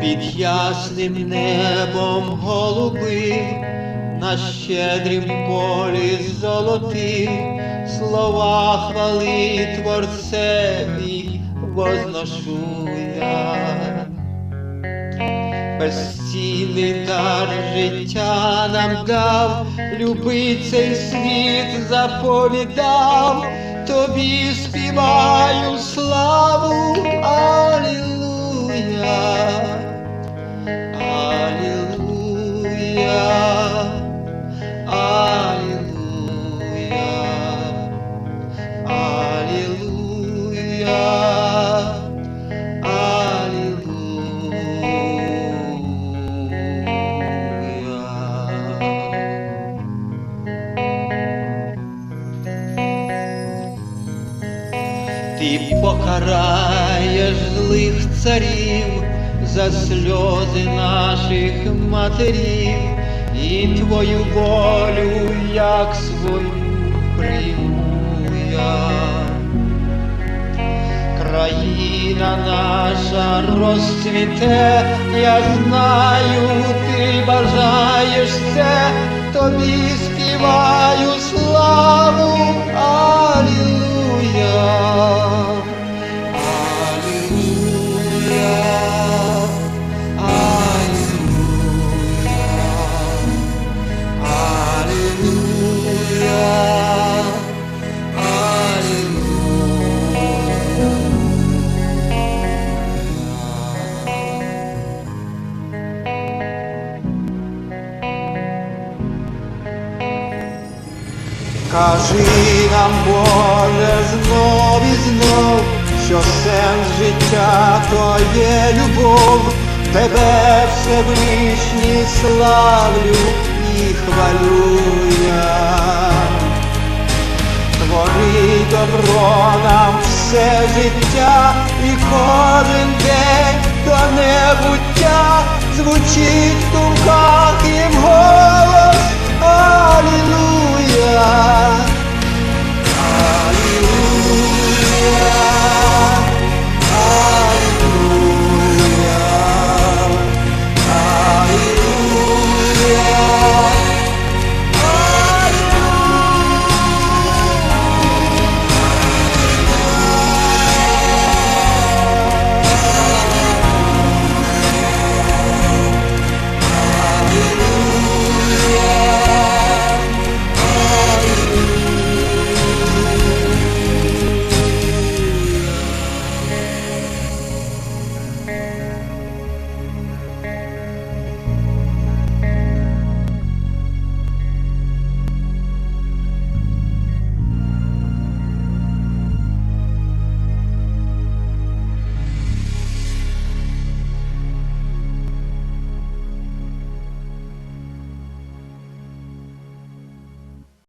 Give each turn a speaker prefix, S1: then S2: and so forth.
S1: під ясним небом голубим, на щедрім полі золотим, слова хвали Творцеві возношу я. Безцінний дар життя нам дав, любить цей світ заповідав, тобі співаю славу, Ти покараєш злих царів за сльози наших матерів, і твою волю, як свою прийму я. Країна наша розцвіте, я знаю, ти бажаєш це, тобі співаю Кажи нам, Боже, знов і знов, що сенс життя то є любов, тебе Всевишній славлю і хвалю я. Твори добро нам все життя і кожен день до небуття звучить в